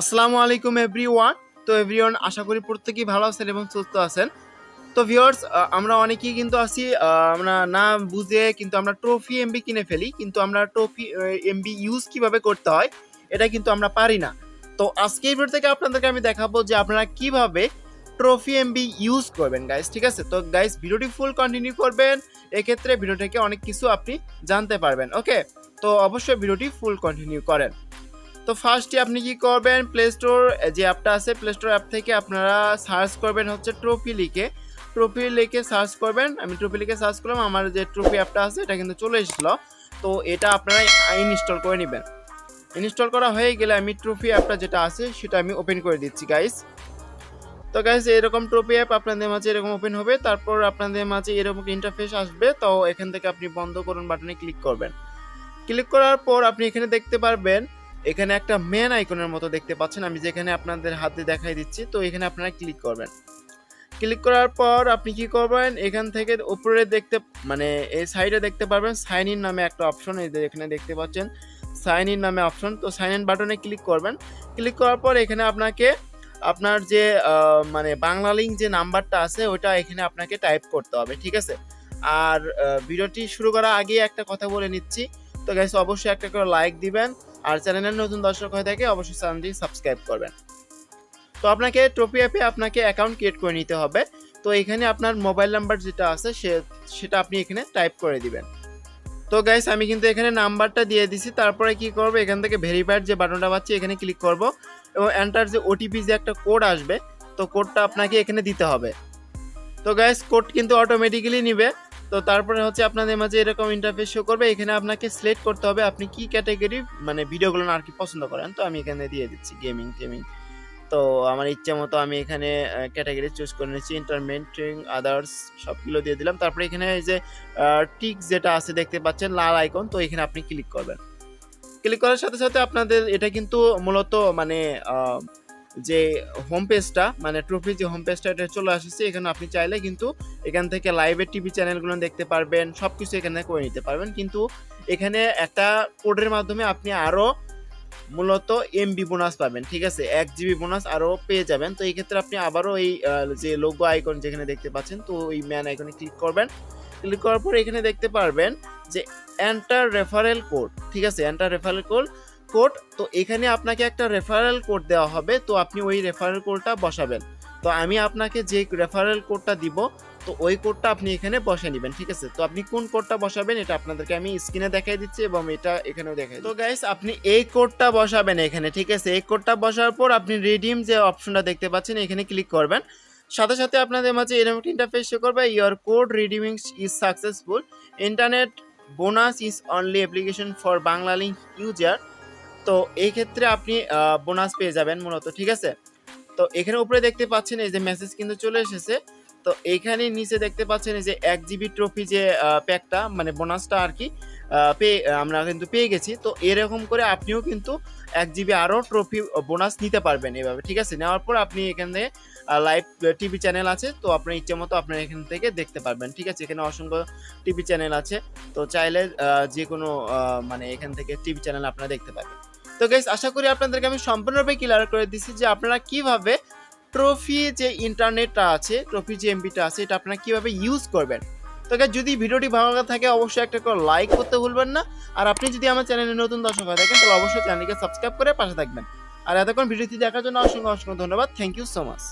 আসসালামু আলাইকুম এভরিওয়ান। তো এভরিওয়ান, আশা করি প্রত্যেকেই ভালো আছেন এবং সুস্থ আছেন। তো ভিউয়ার্স আমরা অনেকেই কিন্তু আছি আমরা না বুঝে কিন্তু আমরা ট্রফি এমবি কিনে ফেলি, কিন্তু আমরা ট্রফি এমবি ইউজ কীভাবে করতে হয়, এটা কিন্তু আমরা পারি না। তো আজকে এই ভিডিও থেকে আপনাদেরকে আমি দেখাবো যে আপনারা কীভাবে ট্রফি এমবি ইউজ করবেন গাইস ঠিক আছে? তো গাইস ভিডিওটি ফুল কন্টিনিউ করবেন, এক্ষেত্রে ভিডিও থেকে অনেক কিছু আপনি জানতে পারবেন ওকে তো অবশ্যই ভিডিওটি ফুল কন্টিনিউ করেন। তো ফার্স্টে আপনি কি করবেন? প্লে স্টোর যে অ্যাপটা আছে প্লে স্টোর অ্যাপ থেকে আপনারা সার্চ করবেন হচ্ছে ট্রফি লিখে। ট্রফি লিখে সার্চ করবেন। আমি ট্রফি লিখে সার্চ করলাম, আমার যে ট্রফি অ্যাপটা আছে, এটা কিন্তু চলে এসেছিল। তো এটা আপনারা ইনস্টল করে নেবেন। ইনস্টল করা হয়ে গেলে আমি ট্রফি অ্যাপটা যেটা আছে, সেটা আমি ওপেন করে দিচ্ছি গাইস তো গাইস এরকম ট্রফি অ্যাপ আপনাদের মাঝে এরকম ওপেন হবে, তারপর আপনাদের মাঝে এরকম ইন্টারফেস আসবে, তো এখান থেকে আপনি বন্ধ করুন বাটনে ক্লিক করবেন। ক্লিক করার পর আপনি এখানে দেখতে পারবেন এখানে একটা মেন আইকনের মতো দেখতে পাচ্ছেন। আমি যেখানে আপনাদের হাতে দেখাই দিচ্ছি, তো এখানে আপনারা ক্লিক করবেন। ক্লিক করার পর আপনি কি করবেন? এখান থেকে উপরে দেখতে মানে এই সাইডে দেখতে পারবেন সাইন ইন নামে একটা অপশন এই যে এখানে দেখতে পাচ্ছেন সাইন ইন নামে অপশন তো সাইন ইন বাটনে ক্লিক করবেন। ক্লিক করার পর এখানে আপনাকে, আপনার যে মানে বাংলা লিঙ্ক যে নাম্বারটা আছে, ওটা এখানে আপনাকে টাইপ করতে হবে, ঠিক আছে? আর ভিডিওটি শুরু করার আগে একটা কথা বলে নিচ্ছি। তো গাইস অবশ্যই একটা করে লাইক দিবেন। আর চ্যানেলের নতুন দর্শক হয়ে থাকে অবশ্যই চ্যানেলটি সাবস্ক্রাইব করবেন। তো আপনাকে ট্রফি অ্যাপে আপনাকে অ্যাকাউন্ট ক্রিয়েট করে নিতে হবে। তো এখানে আপনার মোবাইল নাম্বার যেটা আছে সে, সেটা আপনি এখানে টাইপ করে দিবেন। তো গাইস আমি কিন্তু এখানে নাম্বারটা দিয়ে দিছি। তারপরে কি করব? এখান থেকে ভেরিফাইড যে বাটনটা পাচ্ছি, এখানে ক্লিক করব। এবং এন্টার যে ওটিপি যে একটা কোড আসবে, তো কোডটা আপনাকে এখানে দিতে হবে। তো গাইস কোড কিন্তু অটোমেটিক্যালি নিবে। তো তারপরে হচ্ছে আপনাদের মাঝে এরকম ইন্টারফেস শো করবে, এখানে আপনাকে সিলেক্ট করতে হবে আপনি কি ক্যাটাগরি মানে ভিডিওগুলো আর কি পছন্দ করেন। তো আমি এখানে দিয়ে দিচ্ছি গেমিং টেমিং তো আমার ইচ্ছে মতো আমি এখানে ক্যাটাগরি চুজ করে নিচ্ছি ইন্টারমেন্টিং আদার্স সবগুলো দিয়ে দিলাম। তারপরে এখানে এই যে টিক যেটা আছে দেখতে পাচ্ছেন, লাল আইকন তো এখানে আপনি ক্লিক করবেন। ক্লিক করার সাথে সাথে আপনাদের এটা কিন্তু মূলত মানে যে হোম পেজটা মানে ট্রফির যে হোম পেজটা এটা চলে আসছে, এখানে আপনি চাইলে কিন্তু এখান থেকে লাইভের টিভি চ্যানেলগুলো দেখতে পারবেন সব কিছু এখানে করে নিতে পারবেন। কিন্তু এখানে একটা কোডের মাধ্যমে আপনি আরও মূলত এমবি বোনাস পাবেন, ঠিক আছে? এক জিবি বোনাস আরও পেয়ে যাবেন। তো এই ক্ষেত্রে আপনি আবারও এই যে লোগো আইকন যেখানে দেখতে পাচ্ছেন, তো ওই ম্যান আইকনে ক্লিক করবেন। ক্লিক করার পর এখানে দেখতে পারবেন যে এন্টার রেফারেল কোড ঠিক আছে? এন্টার রেফারেল কোড কোড, তো এখানে আপনাকে একটা রেফারেল কোড দেওয়া হবে, তো আপনি ওই রেফারেল কোডটা বসাবেন। তো আমি আপনাকে যে রেফারেল কোডটা দিব, তো ওই কোডটা আপনি এখানে বসে নেবেন, ঠিক আছে? তো আপনি কোন কোডটা বসাবেন, এটা আপনাদেরকে আমি স্ক্রিনে দেখাই দিচ্ছি এবং এটা এখানেও দেখাই তো গাইস আপনি এই কোডটা বসাবেন এখানে, ঠিক আছে? এই কোডটা বসার পর আপনি রিডিম যে অপশনটা দেখতে পাচ্ছেন, এখানে ক্লিক করবেন। সাথে সাথে আপনাদের মাঝে এরকম একটা ইন্টারফেস শো করবে your code redeeming is successful internet bonus is only application for Banglalink user তো এই ক্ষেত্রে আপনি বোনাস পেয়ে যাবেন মূলত, ঠিক আছে? তো এখানে উপরে দেখতে পাচ্ছেন এই যে মেসেজ কিন্তু চলে এসেছে। তো এইখানে নিচে দেখতে পাচ্ছেন এই যে এক জিবি ট্রফি যে প্যাকটা মানে বোনাসটা আর কি পেয়ে, আমরা কিন্তু পেয়ে গেছি। তো এরকম করে আপনিও কিন্তু এক জিবি আরও ট্রফি বোনাস নিতে পারবেন এভাবে, ঠিক আছে? নেওয়ার পর আপনি এখান থেকে লাইভ টিভি চ্যানেল আছে, তো আপনার ইচ্ছে মতো আপনার এখান থেকে দেখতে পারবেন, ঠিক আছে? এখানে অসংখ্য টিভি চ্যানেল আছে। তো চাইলে যে কোনো মানে এখান থেকে টিভি চ্যানেল আপনারা দেখতে পাবেন তো গাইস আশা করি আপনাদেরকে আমি সম্পূর্ণরূপে ক্লিয়ার করে দিচ্ছি যে আপনারা কীভাবে ট্রফি যে ইন্টারনেটটা আছে ট্রফি যে এমবিটা আছে এটা আপনারা কীভাবে ইউজ করবেন। তো guys, যদি ভিডিওটি ভালো লাগে থাকে অবশ্যই একটা করে লাইক করতে ভুলবেন না। আর আপনি যদি আমার চ্যানেলে নতুন দর্শক হয়ে থাকেন তাহলে অবশ্যই চ্যানেলকে সাবস্ক্রাইব করে পাশে থাকবেন। আর এতক্ষণ ভিডিওটি দেখার জন্য অসংখ্য অসংখ্য ধন্যবাদ। Thank you so much